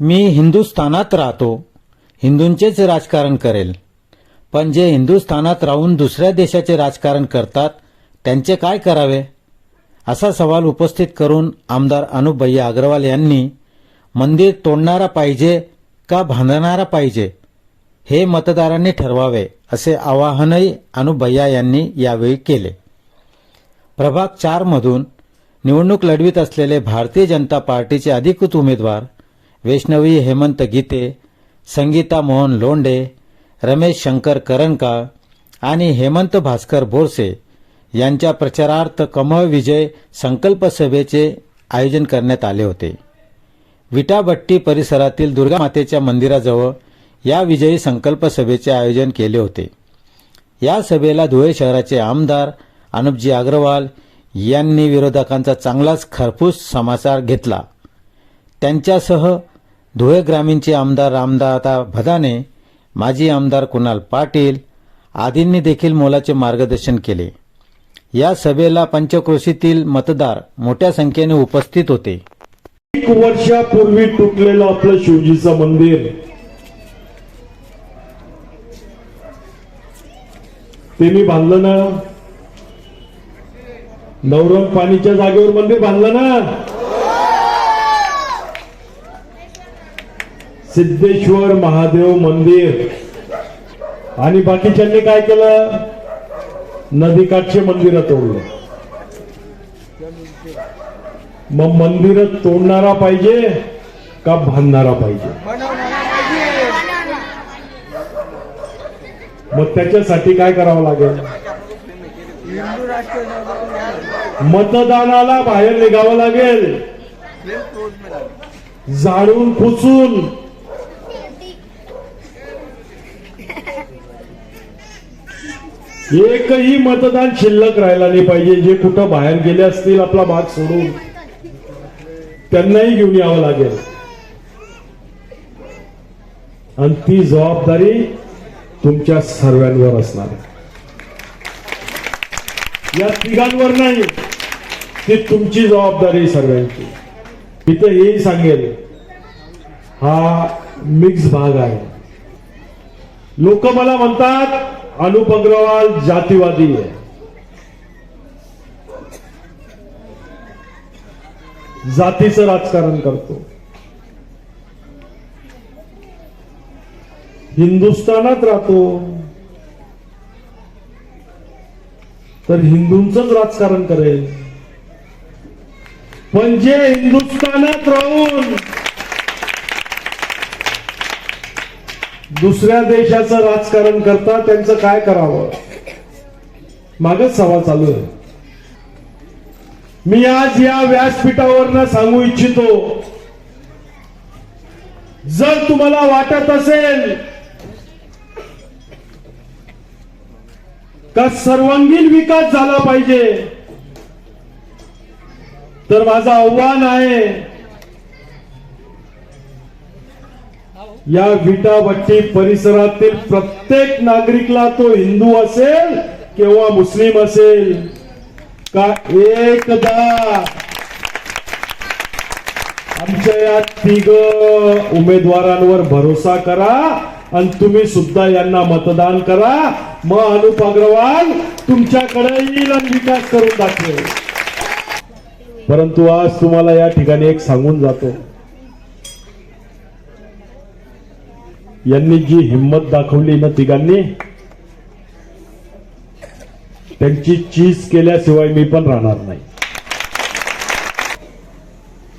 मी हिंदुस्थानात राहतो. हिंदूंचेच राजकारण करेल. पण जे हिंदुस्थानात राहून दुसऱ्या देशाचे राजकारण करतात त्यांचे काय करावे? असा सवाल उपस्थित करून आमदार अनुप भैया अग्रवाल यांनी मंदिर तोडणारा पाहिजे का बांधणारा पाहिजे? हे मतदारांनी ठरवावे असे आवाहनही अनुप भैया यांनी यावेळी केले. प्रभाग चारमधून निवडणूक लढवित असलेले भारतीय जनता पार्टीचे अधिकृत उमेदवार वैष्णवी हेमंत गीते संगीता मोहन लोंडे रमेश शंकर करनका आणि हेमंत भास्कर बोरसे यांच्या प्रचारार्थ कमळ विजय संकल्प सभेचे आयोजन करण्यात आले होते. विटाभट्टी परिसरातील दुर्गा मातेच्या मंदिराजवळ या विजयी संकल्प सभेचे आयोजन केले होते. या सभेला धुळे शहराचे आमदार अनुपजी अग्रवाल यांनी विरोधकांचा चांगलाच खरपूस समाचार घेतला. त्यांच्यासह धुळे ग्रामीणचे आमदार रामदाता भदाने माजी आमदार कुणाल पाटील आदींनी देखील मोलाचे मार्गदर्शन केले. या सभेला पंचक्रोशीतील मतदार मोठ्या संख्येने उपस्थित होते. एक वर्षापूर्वी तुटलेलं आपलं शिवजीचं मंदिर. ते मी बांधलं ना. नवरंग पाणीच्या जागेवर मंदिर बांधलं ना. सिद्धेश्वर महादेव मंदिर. आणि बाकीच्यांनी काय केलं? नदीकाठचे मंदिर तोडले. मग मंदिर तोडणारा पाहिजे का बांधणारा पाहिजे? मग त्याच्यासाठी काय करावं लागेल? मतदानाला बाहेर निघावं लागेल. जाणून पुसून एकही मतदान शिल्लक राहिला नाही पाहिजे. जे कुठं बाहेर गेले असतील आपला भाग सोडून त्यांनाही घेऊन यावं लागेल. आणि ती जबाबदारी तुमच्या सर्वांवर असणार या तिघांवर नाही ती तुमची जबाबदारी सर्वांची. तिथं हेही सांगेल हा मिक्स भाग आहे. लोक मला म्हणतात अनुप अग्रवाल जातीवादी आहे. जातीचं राजकारण करतो. हिंदुस्थानात राहतो. तर हिंदूंच राजकारण करेल. पण जे हिंदुस्थानात राहून दुसऱ्या देशाचं राजकारण करता त्यांचं काय करावं? मागच सवाल चालू आहे. मी आज या व्यासपीठावरनं सांगू इच्छितो जर तुम्हाला वाटत असेल का सर्वांगीण विकास झाला पाहिजे तर माझं आव्हान आहे या विटाभट्टी परिसरातील प्रत्येक नागरिकला तो हिंदू असेल किंवा मुस्लिम असेल. का एकदा आमच्या या तिघ उमेदवारांवर भरोसा करा आणि तुम्ही सुद्धा यांना मतदान करा. मग अनुप अग्रवाल तुमच्याकडे येईल आणि विकास करून दाखवेल. परंतु आज तुम्हाला या ठिकाणी एक सांगून जातो. यांनी जी हिंमत दाखवली ना तिघांनी त्यांची चीज केल्याशिवाय मी पण राहणार नाही.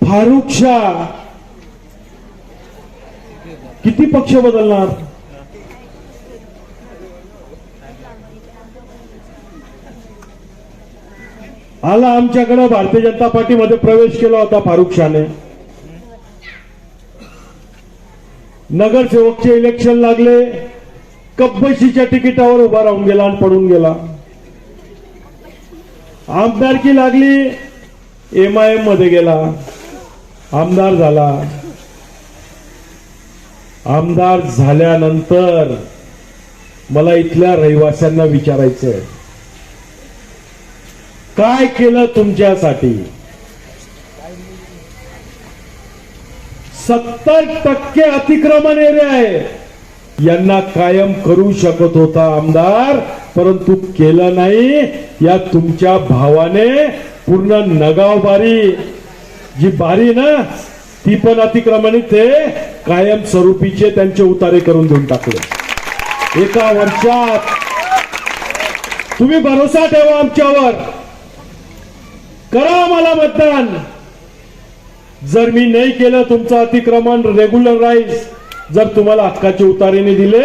फारुख शाह किती पक्ष बदलणार? आला आमच्याकडे भारतीय जनता पार्टीमध्ये प्रवेश केला होता फारुख शाहने. नगरसेवकचे इलेक्शन लागले. कब्बशीच्या तिकिटावर उभा राहून गेला आणि पडून गेला. आमदारकी लागली. एम आय एममध्ये गेला. आमदार झाला. आमदार झाल्यानंतर मला इथल्या रहिवाशांना विचारायचंय. काय केलं तुमच्यासाठी? सत्तर टक्के अतिक्रमण एरिया आहे. यांना कायम करू शकत होता आमदार परंतु केलं नाही. या तुमच्या भावाने पूर्ण नगाव बारी. जी बारी ना ती पण अतिक्रमणित ते कायम स्वरूपीचे त्यांचे उतारे करून देऊन टाकले. एका वर्षात तुम्ही भरोसा ठेवा आमच्यावर. करा आम्हाला मतदान. जर मी नाही केलं तुमचं अतिक्रमण रेग्युलर राहील जर तुम्हाला हक्काचे उतारीने दिले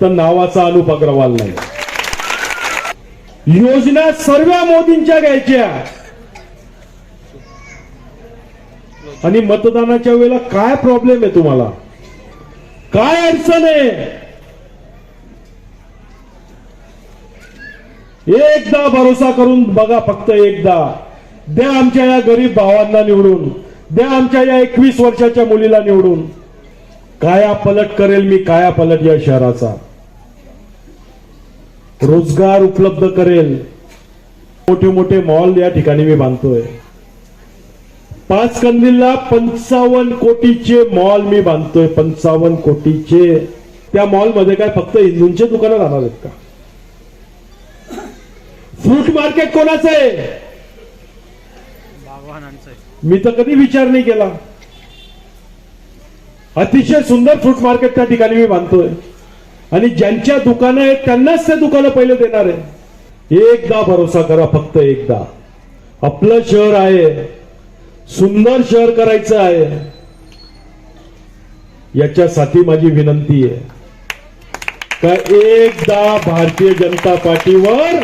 तर नावाचा अनुप अग्रवाल नाही. योजना सर्व मोदींच्या घ्यायच्या. आणि मतदानाच्या वेळेला काय प्रॉब्लेम आहे तुम्हाला? काय अडचण आहे? एकदा भरोसा करून बघा फक्त एकदा. द्या आमच्या या गरीब भावांना निवडून. द्या आमच्या या एकवीस वर्षाच्या मुलीला निवडून. काया पलट करेल मी काया पलट या शहराचा. रोजगार उपलब्ध करेल. मोठे मोठे मॉल या ठिकाणी मी बांधतोय. पाच कंदीलला पंचावन्न कोटीचे मॉल मी बांधतोय पंचावन्न कोटीचे. त्या मॉलमध्ये काय फक्त हिंदूंचे दुकानं राहणार आहेत का? फ्रूट मार्केट कोणाचं आहे? मी तर कधी विचार नाही केला. अतिशय सुंदर फ्रूट मार्केट त्या ठिकाणी मी बांधतोय. आणि ज्यांच्या दुकानं आहेत त्यांनाच ते दुकानं पहिले देणार आहे. एकदा भरोसा करा फक्त एकदा. आपलं शहर आहे. सुंदर शहर करायचं आहे. याच्यासाठी माझी विनंती आहे. का एकदा भारतीय जनता पार्टीवर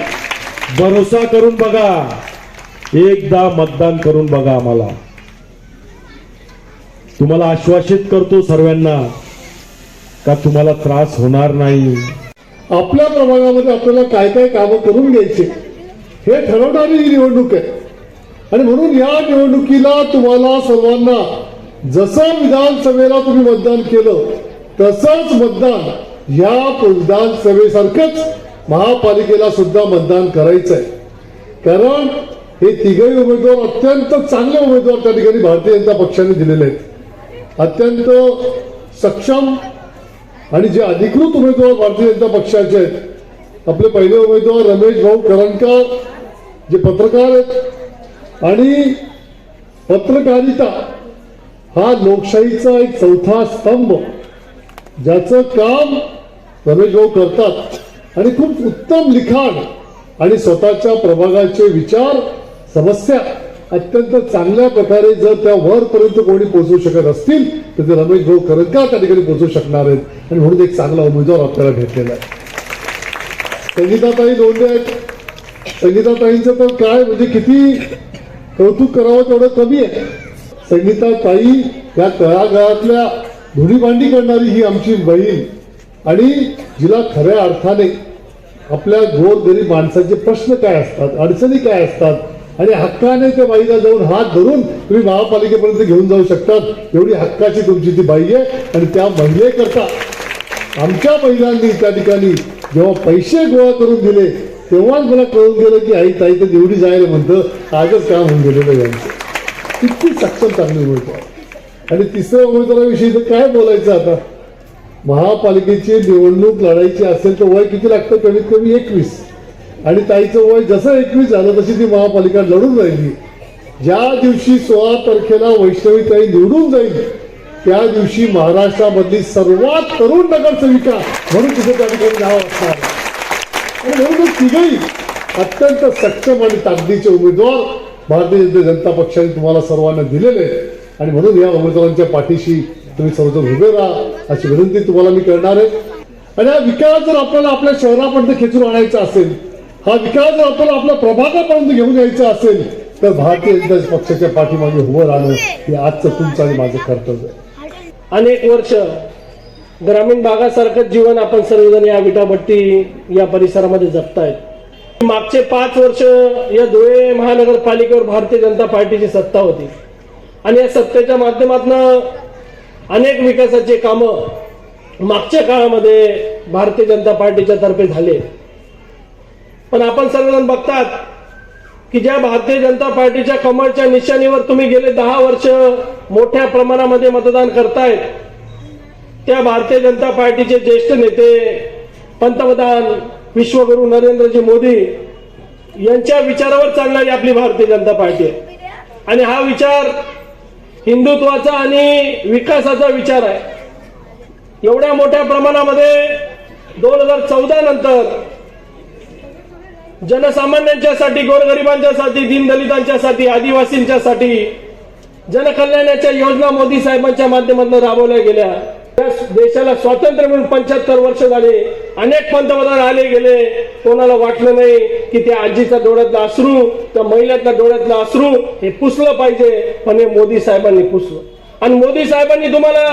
भरोसा करून बघा. एकदा मतदान करून बघा आम्हाला. तुम्हाला आश्वासित करतो सर्वांना का तुम्हाला त्रास होणार नाही? आपल्या प्रभागामध्ये आपल्याला काय काय कामं करून घ्यायचे हे ठरवणारी ही निवडणूक आहे. आणि म्हणून या निवडणुकीला तुम्हाला सर्वांना जसं विधानसभेला तुम्ही मतदान केलं तसंच मतदान या विधानसभेसारखंच महापालिकेला सुद्धा मतदान करायचं आहे कारण हे तिघही उमेदवार अत्यंत चांगले उमेदवार त्या ठिकाणी भारतीय जनता पक्षाने दिलेले आहेत. अत्यंत सक्षम आणि जे अधिकृत उमेदवार भारतीय जनता पक्षाचे आहेत आपले पहिले उमेदवार रमेश भाऊ करंजकर जे पत्रकार आहेत. आणि पत्रकारिता हा लोकशाहीचा एक चौथा स्तंभ ज्याचं काम रमेश भाऊ करतात. आणि खूप उत्तम लिखाण आणि स्वतःच्या प्रभागाचे विचार समस्या अत्यंत चांगल्या प्रकारे जर त्या वरपर्यंत कोणी पोहोचू शकत असतील तर ते रमेश भाऊ करंजकर त्या ठिकाणी पोहोचू शकणार आहेत. आणि म्हणून एक चांगला उमेदवार आपल्याला भेटलेला आहे. संगीताताई दोन आहेत. संगीताताईंचं तर काय म्हणजे किती कौतुक करावं तेवढं कमी आहे. संगीताताई या तळागाळातल्या धुणी भांडी करणारी ही आमची बहीण आणि जिला खऱ्या अर्थाने आपल्या गोर गरीब माणसाचे प्रश्न काय असतात अडचणी काय असतात आणि हक्काने त्या बाईला जाऊन हात धरून तुम्ही महापालिकेपर्यंत घेऊन जाऊ शकतात. एवढी हक्काची तुमची ती बाई आहे. आणि त्या महिलेकरता आमच्या महिलांनी त्या ठिकाणी जेव्हा पैसे गोळा करून दिले तेव्हाच मला कळून गेलं की आई ताई तर एवढी जायला म्हणतं. आजच काम होऊन गेलेलं आहे यांचं इतकी सक्षम चांगली उमेदवार आणि तिसऱ्या उमेदवाराविषयी तर काय बोलायचं आता? महापालिकेची निवडणूक लढायची असेल तर वय किती लागतं? कमीत कमी एकवीस. आणि ताईचं वय जसं एकवीस झालं तशी ती महापालिका लढून राहिली. ज्या दिवशी सोळा तारखेला वैष्णवी ताई निवडून जाईल त्या दिवशी महाराष्ट्रामधली सर्वात तरुण नगरसेविका म्हणून तिथे त्या ठिकाणी नाव असणार. आणि म्हणून तिघही अत्यंत सक्षम आणि ताकदीचे उमेदवार भारतीय जनता पक्षाने तुम्हाला सर्वांना दिलेले आणि म्हणून या उमेदवारांच्या पाठीशी तुम्ही सर्वजण उभे राहा अशी विनंती तुम्हाला मी करणार आहे. आणि हा विकास जर आपल्याला आपल्या शहरापर्यंत खेचून आणायचा असेल हा विकास जर आपल्याला आपल्या प्रभागापर्यंत घेऊन यायचा असेल तर भारतीय जनता पक्षाच्या पाठीमागे उभं राहणं हे आजचं तुमचं आणि माझं कर्तव्य अनेक वर्ष ग्रामीण भागासारखंच जीवन आपण सर्वजण या विटाभट्टी या परिसरामध्ये जगतायत. मागचे पाच वर्ष या धुळे महानगरपालिकेवर भारतीय जनता पार्टीची सत्ता होती. आणि या सत्तेच्या माध्यमातून अनेक विकासाचे कामं मागच्या काळामध्ये भारतीय जनता पार्टीच्या तर्फे झाले. पण आपण सर्वजण बघतात की ज्या भारतीय जनता पार्टीच्या कमळच्या निशाणीवर तुम्ही गेले दहा वर्ष मोठ्या प्रमाणामध्ये मतदान करतायत त्या भारतीय जनता पार्टीचे ज्येष्ठ नेते पंतप्रधान विश्वगुरु नरेंद्रजी मोदी यांच्या विचारावर चालणारी आपली भारतीय जनता पार्टी आहे. आणि हा विचार हिंदुत्वाचा आणि विकासाचा विचार आहे. एवढ्या मोठ्या प्रमाणामध्ये दोन हजार चौदा नंतर जनसामान्यांच्यासाठी गोरगरिबांच्यासाठी दीनदलितांच्यासाठी आदिवासींच्यासाठी जनकल्याणाच्या योजना मोदी साहेबांच्या माध्यमातून राबवल्या गेल्या. देशाला स्वातंत्र्य मिळून पंच्याहत्तर वर्ष झाले. अनेक पंतप्रधान आले गेले. कोणाला वाटलं नाही की त्या आजीच्या डोळ्यातलं अश्रू त्या महिलातल्या डोळ्यातलं अश्रू हे पुसलं पाहिजे. पण हे मोदी साहेबांनी पुसलं. आणि मोदी साहेबांनी तुम्हाला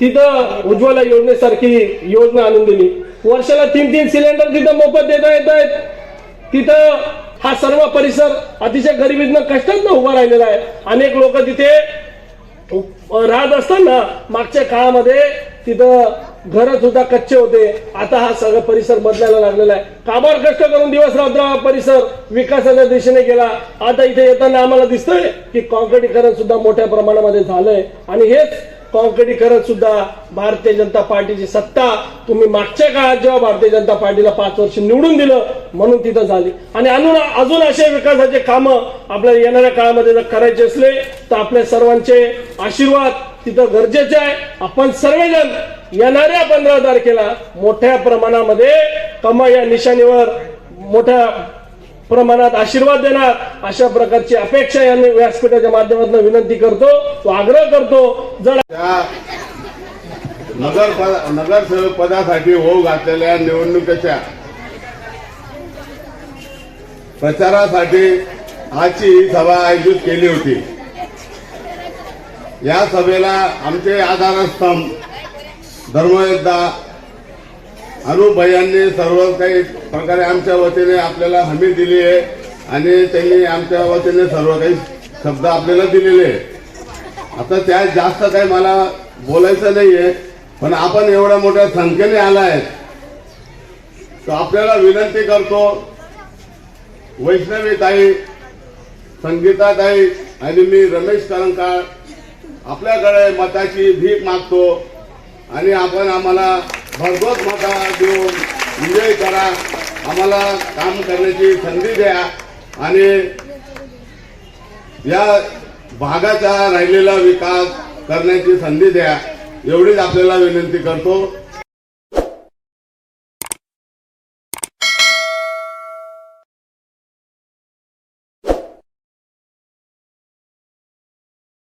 तिथं उज्ज्वला योजनेसारखी योजना आणून दिली. वर्षाला तीन तीन सिलेंडर तिथं मोफत देता येत आहेत. तिथं हा सर्व परिसर अतिशय गरिबीतनं कष्टातनं उभा राहिलेला आहे. अनेक लोक तिथे राहत असताना मागच्या काळामध्ये तिथं घर सुद्धा कच्चे होते. आता हा सगळा परिसर बदलायला लागलेला आहे. काबार कष्ट करून दिवस रात्र हा परिसर विकासाच्या दिशेने गेला. आता इथे येताना आम्हाला दिसतंय की कॉन्क्रिटीकरण सुद्धा मोठ्या प्रमाणामध्ये झालंय. आणि हेच पावकडी करत सुद्धा भारतीय जनता पार्टीची सत्ता तुम्ही मागच्या काळात जेव्हा भारतीय जनता पार्टीला पाच वर्ष निवडून दिलं म्हणून तिथं झाली. आणि अजून अजून असे विकासाचे कामं आपल्याला येणाऱ्या काळामध्ये जर करायचे असले तर आपल्या सर्वांचे आशीर्वाद तिथं गरजेचे आहे. आपण सर्वजण येणाऱ्या पंधरा तारखेला मोठ्या प्रमाणामध्ये कमा या निशाणीवर मोठ्या प्रमाणात आशीर्वाद देणार. अशा प्रकारची अपेक्षा यांनी व्यासपीठाच्या माध्यमातून विनंती करतो तो आग्रह करतो जर नगर नगरसेवक पदासाठी होऊ घातलेल्या निवडणुकीच्या प्रचारासाठी आजची ही सभा आयोजित केली होती. या सभेला आमचे आधारस्तंभ धर्मयोद्धा अनुभयांनी सर्व काही प्रकारे आमच्या वतीने आपल्याला हमी दिली आहे आणि त्यांनी आमच्या वतीने सर्व काही शब्द आपल्याला दिलेले आहे आता त्यात जास्त काही मला बोलायचं नाहीये पण आपण एवढ्या मोठ्या संख्येने आलाय. तर आपल्याला विनंती करतो वैष्णवी ताई संगीता ताई आणि मी रमेश करंकाळ आपल्याकडे मताची भीक मागतो. आणि आपण आम्हाला भरघोस मता देऊन विजय करा. आम्हाला काम करण्याची संधी द्या. आणि या भागाचा राहिलेला विकास करण्याची संधी द्या. एवढीच आपल्याला विनंती करतो.